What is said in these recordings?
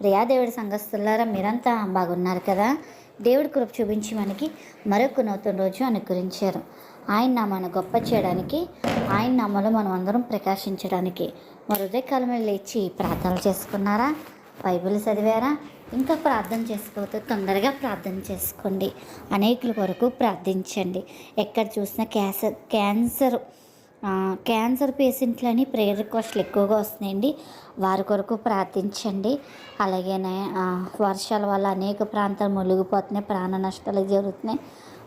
ప్రియా దేవుడి సంఘస్థులారా మీరంతా బాగున్నారు కదా? దేవుడి కృప చూపించి మనకి మరొక నూతన రోజు అనుకరించారు ఆయన నామాన్ని గొప్ప చేయడానికి ఆయన నామలో మనం అందరం ప్రకాశించడానికి మరి ఉదయకాలమే లేచి ప్రార్థనలు చేసుకున్నారా? బైబిల్ చదివారా? ఇంకా ప్రార్థన చేసుకోవద్దు తొందరగా ప్రార్థన చేసుకోండి. అనేకుల కొరకు ప్రార్థించండి. ఎక్కడ చూసినా క్యాన్సర్ క్యాన్సర్ క్యాన్సర్ పేషెంట్లని ప్రేయర్ రిక్వెస్ట్లు ఎక్కువగా వస్తున్నాయండి. వారి కొరకు ప్రార్థించండి. అలాగేనే వర్షాల వల్ల అనేక ప్రాంతాలు మునిగిపోతున్నాయి ప్రాణ నష్టాలు జరుగుతున్నాయి.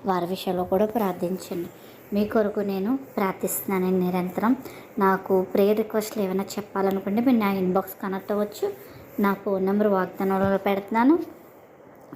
వారి విషయంలో కూడా ప్రార్థించండి. మీ కొరకు నేను ప్రార్థిస్తున్నాను నిరంతరం. నాకు ప్రేయర్ రిక్వెస్ట్లు ఏమైనా చెప్పాలనుకుంటే మీరు నా ఇన్బాక్స్ కనెక్ట్ అవ్వచ్చు. నా ఫోన్ నెంబర్ వాగ్దానంలో పెడుతున్నాను.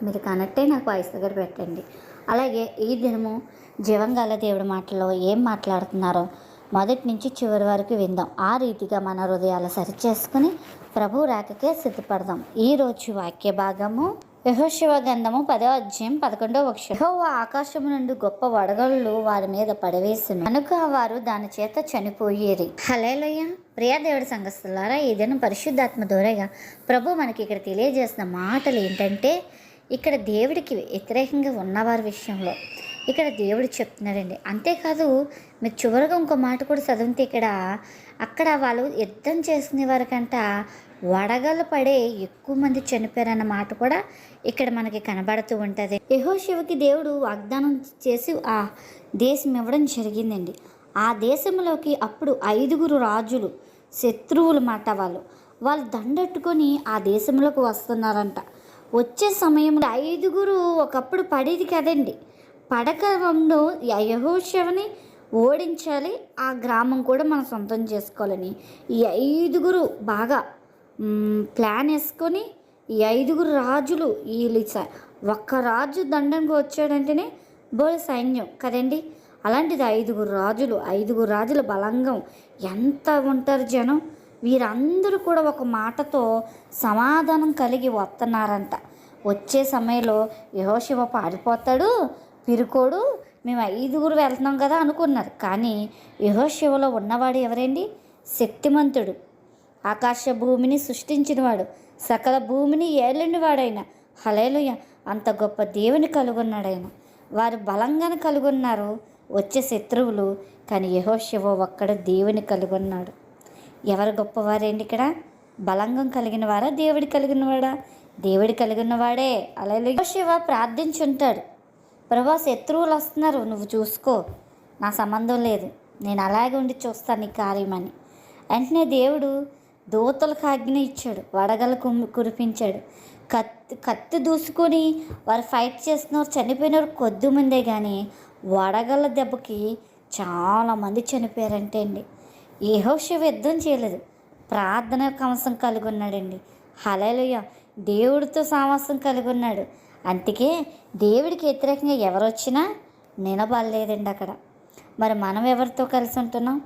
మీరు కనెక్ట్ అయ్యి నాకు వాయిస్ దగ్గర పెట్టండి. అలాగే ఈ దినము జీవంగాల దేవుడి మాటలో ఏం మాట్లాడుతున్నారో మొదటి నుంచి చివరి వరకు విందాం. ఆ రీతిగా మన హృదయాలు సరిచేసుకుని ప్రభు రాకకే సిద్ధపడదాం. ఈ రోజు వాక్య భాగము యహోశివ గంధము పదో అధ్యాయం పదకొండో వక్షం యెహోవా ఆకాశము నుండి గొప్ప వడగళ్ళు వారి మీద పడవేసిన. కనుక వారు దాని చేత చనిపోయేది హలేలయ్య ప్రియా దేవుడి సంఘస్థులారా ఏదైనా పరిశుద్ధాత్మ దూరగా ప్రభు మనకి ఇక్కడ తెలియజేసిన మాటలు ఏంటంటే ఇక్కడ దేవుడికి వ్యతిరేకంగా ఉన్నవారి విషయంలో. ఇక్కడ దేవుడు చెప్తున్నాడండి. అంతేకాదు మీరు చివరిగా ఇంకో మాట కూడా చదివితే ఇక్కడ అక్కడ వాళ్ళు యుద్ధం చేసుకునే వారికంట వడగలు పడే ఎక్కువ మంది చనిపోయారన్న మాట కూడా ఇక్కడ మనకి కనబడుతూ ఉంటుంది. యెహోషువకి దేవుడు వాగ్దానం చేసి ఆ దేశం ఇవ్వడం జరిగిందండి. ఆ దేశంలోకి అప్పుడు ఐదుగురు రాజులు శత్రువులు మాట వాళ్ళు వాళ్ళు దండట్టుకొని ఆ దేశంలోకి వస్తున్నారంట. వచ్చే సమయంలో ఐదుగురు ఒకప్పుడు పడేది కదండి. పడకంలో యహోశవని ఓడించాలి. ఆ గ్రామం కూడా మనం సొంతం చేసుకోవాలని. ఈ ఐదుగురు బాగా ప్లాన్ వేసుకొని ఈ ఐదుగురు రాజులు వీళ్ళు ఒక్క రాజు దండంగా వచ్చాడంటేనే బోల్ సైన్యం కదండి. అలాంటిది ఐదుగురు రాజులు ఐదుగురు రాజుల బలంగం ఎంత ఉంటారు జనం? వీరందరూ కూడా ఒక మాటతో సమాధానం కలిగి వస్తున్నారంట. వచ్చే సమయంలో యహోశివ పారిపోతాడు పిరుకోడు మేము ఐదుగురు వెళ్తున్నాం కదా అనుకున్నారు. కానీ యహోశివలో ఉన్నవాడు ఎవరండి? శక్తిమంతుడు. ఆకాశ భూమిని సృష్టించినవాడు సకల భూమిని ఏలినవాడైన. హలేలుయ అంత గొప్ప దేవుని కలుగున్నాడాయన. వారు బలంగానే కలుగున్నారు వచ్చే శత్రువులు కానీ యహోశివ ఒక్కడ దేవుని కలుగున్నాడు. ఎవరు గొప్పవారేంటి ఇక్కడ? బలంగం కలిగిన వారా దేవుడి కలిగినవాడా? దేవుడి కలిగినవాడే. అలా శివ ప్రార్థించుంటాడు. ప్రభా శత్రువులు వస్తున్నారు. నువ్వు చూసుకో. నా సంబంధం లేదు. నేను అలాగే ఉండి చూస్తాను నీ కార్యమని వెంటనే దేవుడు దూతలకు ఆజ్ఞ ఇచ్చాడు. వడగలు కుమ్మి కురిపించాడు. కత్తి కత్తి దూసుకొని వారు ఫైట్ చేస్తున్నారు. చనిపోయినవారు కొద్ది మందే కానీ వడగల దెబ్బకి చాలామంది చనిపోయారంటే అండి. ఏహోషివ యుద్ధం చేయలేదు. ప్రార్థన కంసం కలిగి ఉన్నాడండి. హలలుయ దేవుడితో సామస్యం కలిగి ఉన్నాడు. అందుకే దేవుడికి వ్యతిరేకంగా ఎవరు వచ్చినా నిలబడలేదండి అక్కడ. మరి మనం ఎవరితో కలిసి ఉంటున్నాం?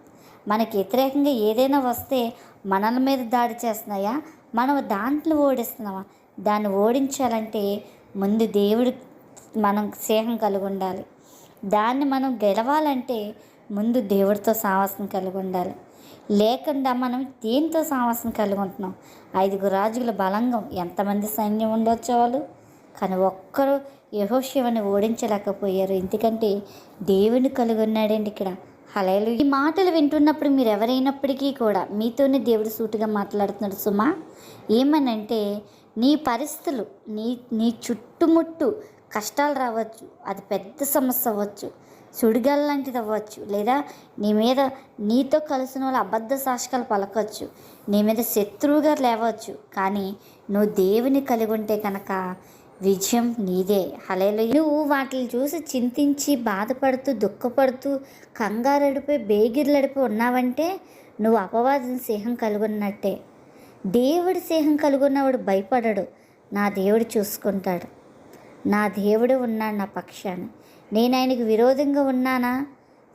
మనకి వ్యతిరేకంగా ఏదైనా వస్తే మనల మీద దాడి చేస్తున్నాయా? మనం దాంట్లో ఓడిస్తున్నామా? దాన్ని ఓడించాలంటే ముందు దేవుడు మనం స్నేహం కలిగి ఉండాలి. దాన్ని మనం గెలవాలంటే ముందు దేవుడితో సావాసం కలిగి ఉండాలి. లేకుండా మనం దేంతో సావాసం కలిగి ఉంటున్నాం? ఐదుగురు రాజుల బలంగం ఎంతమంది సైన్యం ఉండొచ్చు వాళ్ళు? కానీ ఒక్కరు యహోశివని ఓడించలేకపోయారు. ఎందుకంటే దేవుని కలిగి ఉన్నాడండి ఇక్కడ. హలేలు ఈ మాటలు వింటున్నప్పుడు మీరు ఎవరైనప్పటికీ కూడా మీతోనే దేవుడు సూటిగా మాట్లాడుతున్నాడు. సుమా ఏమనంటే నీ పరిస్థితులు నీ నీ చుట్టుముట్టు కష్టాలు రావచ్చు అది పెద్ద సమస్య అవ్వచ్చు సుడిగాలి లాంటిది అవ్వచ్చు లేదా నీ మీద నీతో కలిసిన వాళ్ళు అబద్ధ సాక్షకాలు పలకవచ్చు నీ మీద శత్రువుగా లేవచ్చు కానీ నువ్వు దేవుని కలిగి ఉంటే కనుక విజయం నీదే. హలేలు నువ్వు వాటిని చూసి చింతించి బాధపడుతూ దుఃఖపడుతూ కంగారడిపోయి బేగిర్లడిపోయి ఉన్నావంటే నువ్వు అపవాదం సింహం కలిగి ఉన్నట్టే దేవుడి స్నేహం కలుగున్నవాడు భయపడడు. నా దేవుడు చూసుకుంటాడు. నా దేవుడు ఉన్నాడు నా పక్షాన్ని నేను ఆయనకు విరోధంగా ఉన్నానా?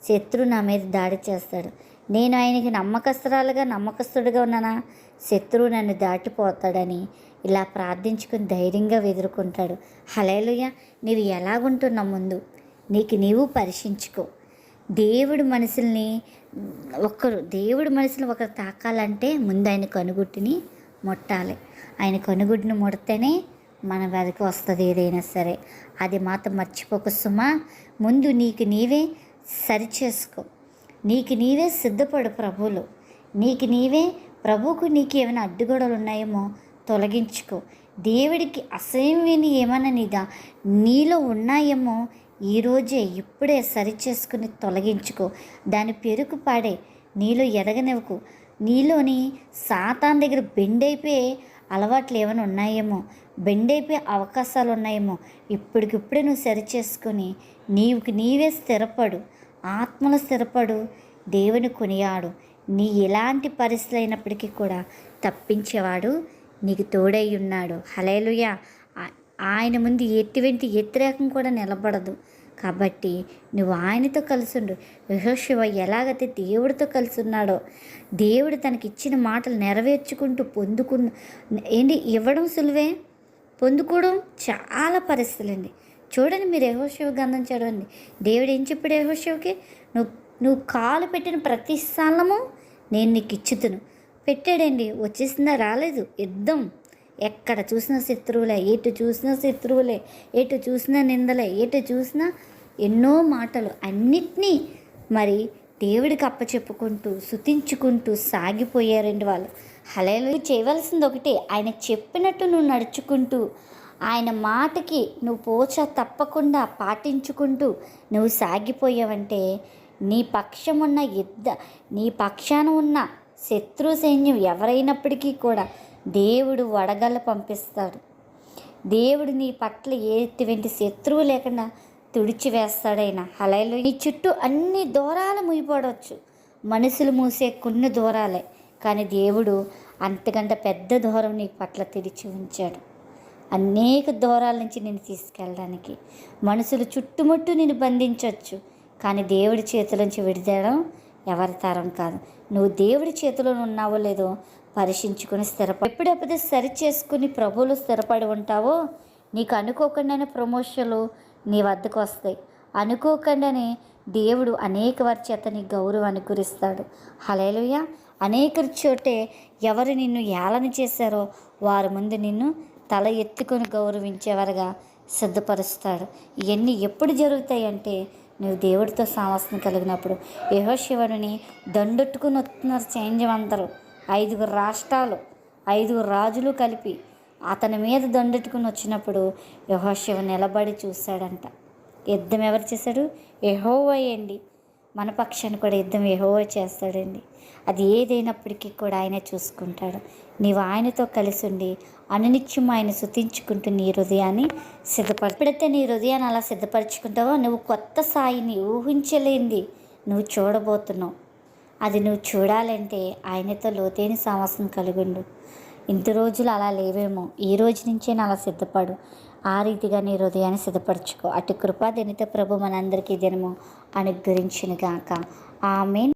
శత్రు నా మీద దాడి చేస్తాడు. నేను ఆయనకి నమ్మకస్తురాలుగా నమ్మకస్తుడిగా ఉన్నానా? శత్రువు నన్ను దాటిపోతాడని ఇలా ప్రార్థించుకుని ధైర్యంగా ఎదుర్కొంటాడు హలేలుయ నీవు ఎలాగుంటున్నా ముందు? నీకు నీవు పరీక్షించుకో దేవుడు మనసుల్ని ఒక్కరు దేవుడు మనసులు ఒకరు తాకాలంటే ముందు ఆయన కనుగుట్టిని ముట్టాలి. ఆయన కనుగుడ్డిని ముడితేనే మన వెదకి వస్తుంది ఏదైనా సరే. అది మాత్రం మర్చిపోక సుమా. ముందు నీకు నీవే సరిచేసుకో. నీకు నీవే సిద్ధపడు ప్రభువులు. నీకు నీవే ప్రభువుకు నీకు ఏమైనా అడ్డుగోడలు ఉన్నాయేమో తొలగించుకో. దేవుడికి అసహ్యమైన ఏమైనా నీదా? నీలో ఉన్నాయేమో ఈరోజే ఇప్పుడే సరిచేసుకుని తొలగించుకో. దాని పెరుగు పాడే నీలో ఎదగనివ్వకు నీలోని సాతాన్ దగ్గర బెండైపోయే అలవాట్లు ఏమైనా ఉన్నాయేమో? బెండైపోయే అవకాశాలు ఉన్నాయేమో ఇప్పటికిప్పుడే నువ్వు సరిచేసుకొని నీవుకి నీవే స్థిరపడు. ఆత్మలో స్థిరపడు. దేవుని కొనియాడు. నీ ఎలాంటి పరిస్థితులు అయినప్పటికీ కూడా తప్పించేవాడు నీకు తోడై ఉన్నాడు. హలేలుయ ఆయన ముందు ఎటువంటి వ్యతిరేకం కూడా నిలబడదు. కాబట్టి నువ్వు ఆయనతో కలిసి ఉండు యహోశివ ఎలాగైతే దేవుడితో కలిసి ఉన్నాడో దేవుడు తనకి ఇచ్చిన మాటలు నెరవేర్చుకుంటూ పొందుకున్న ఏంటి ఇవ్వడం సులువే? పొందుకోవడం చాలా పరిస్థితులండి. చూడండి మీరు యహోశివ గంధం చూడండి దేవుడు ఏం చెప్పాడు యహోశివకి నువ్వు నువ్వు కాలు పెట్టిన ప్రతి స్థలము నేను నీకు ఇచ్చుతును. పెట్టాడండి. వచ్చేసిందా? రాలేదు. యుద్ధం. ఎక్కడ చూసినా శత్రువులే ఎటు చూసినా శత్రువులే ఎటు చూసినా నిందలే ఎటు చూసినా ఎన్నో మాటలు. అన్నిటినీ మరి దేవుడికి అప్పచెప్పుకుంటూ శుతించుకుంటూ సాగిపోయారండి వాళ్ళు. హలేలు చేయవలసింది ఒకటి. ఆయన చెప్పినట్టు నువ్వు నడుచుకుంటూ ఆయన మాటకి నువ్వు పోచ తప్పకుండా పాటించుకుంటూ నువ్వు సాగిపోయావంటే నీ పక్షం ఉన్న యుద్ధ నీ పక్షాన ఉన్న శత్రు సైన్యం ఎవరైనప్పటికీ కూడా దేవుడు వడగళ్ళ పంపిస్తాడు. దేవుడు నీ పట్ల ఎటువంటి శత్రువు లేకుండా తుడిచివేస్తాడైనా. హలైలో నీ చుట్టూ అన్ని దూరాలు ముయిపడవచ్చు మనుషులు మూసే కొన్ని దూరాలే. కానీ దేవుడు అంతకంటే పెద్ద దూరం నీ పట్ల తెరిచి ఉంచాడు. అనేక దూరాల నుంచి నేను తీసుకెళ్ళడానికి. మనుషులు చుట్టుముట్టు నేను బంధించవచ్చు కానీ దేవుడి చేతుల నుంచి విడిదేయడం ఎవరి తరం కాదు. నువ్వు దేవుడి చేతిలో ఉన్నావో లేదో పరీక్షించుకుని స్థిరపడి ఎప్పుడెప్పుడు సరి చేసుకుని ప్రభువులు స్థిరపడి ఉంటావో నీకు అనుకోకుండానే ప్రమోషన్లు నీ వద్దకు వస్తాయి. అనుకోకుండానే దేవుడు అనేక వారి చేత నీ గౌరవాన్ని కురిస్తాడు హలేలుయ అనేక చోటే ఎవరు నిన్ను ఏలన చేశారో వారి ముందు నిన్ను తల ఎత్తుకొని గౌరవించేవారుగా సిద్ధపరుస్తాడు. ఇవన్నీ ఎప్పుడు జరుగుతాయి అంటే నువ్వు దేవుడితో సామస్యం కలిగినప్పుడు యహోశివుని దండెట్టుకుని వస్తున్నారు సైన్యం అందరూ ఐదుగురు రాష్ట్రాలు ఐదుగురు రాజులు కలిపి అతని మీద దండెట్టుకుని వచ్చినప్పుడు యహోశివ నిలబడి చూశాడంట. యుద్ధం ఎవరు చేశాడు? యహోవయ్యండి మన పక్షాన్ని కూడా యుద్ధం ఏహో చేస్తాడండి. అది ఏదైనప్పటికీ కూడా ఆయనే చూసుకుంటాడు. నీవు ఆయనతో కలిసి ఉండి అనునిత్యం ఆయన శుతించుకుంటూ నీ హృదయాన్ని సిద్ధపడిపడితే ఎప్పుడైతే నీ హృదయాన్ని అలా సిద్ధపరచుకుంటావో నువ్వు కొత్త సాయిని ఊహించలేంది నువ్వు చూడబోతున్నావు. అది నువ్వు చూడాలంటే ఆయనతో లోతైన సావాసం కలిగిండు. ఇంత రోజులు అలా లేవేమో. ఈ రోజు నుంచే అలా సిద్ధపడు. ఆ రీతిగా నీ హృదయాన్ని సిద్ధపరచుకో. అటు కృపా దినిత ప్రభు మనందరికీ దినము అనుగ్రహించినగాక. ఆమెన్.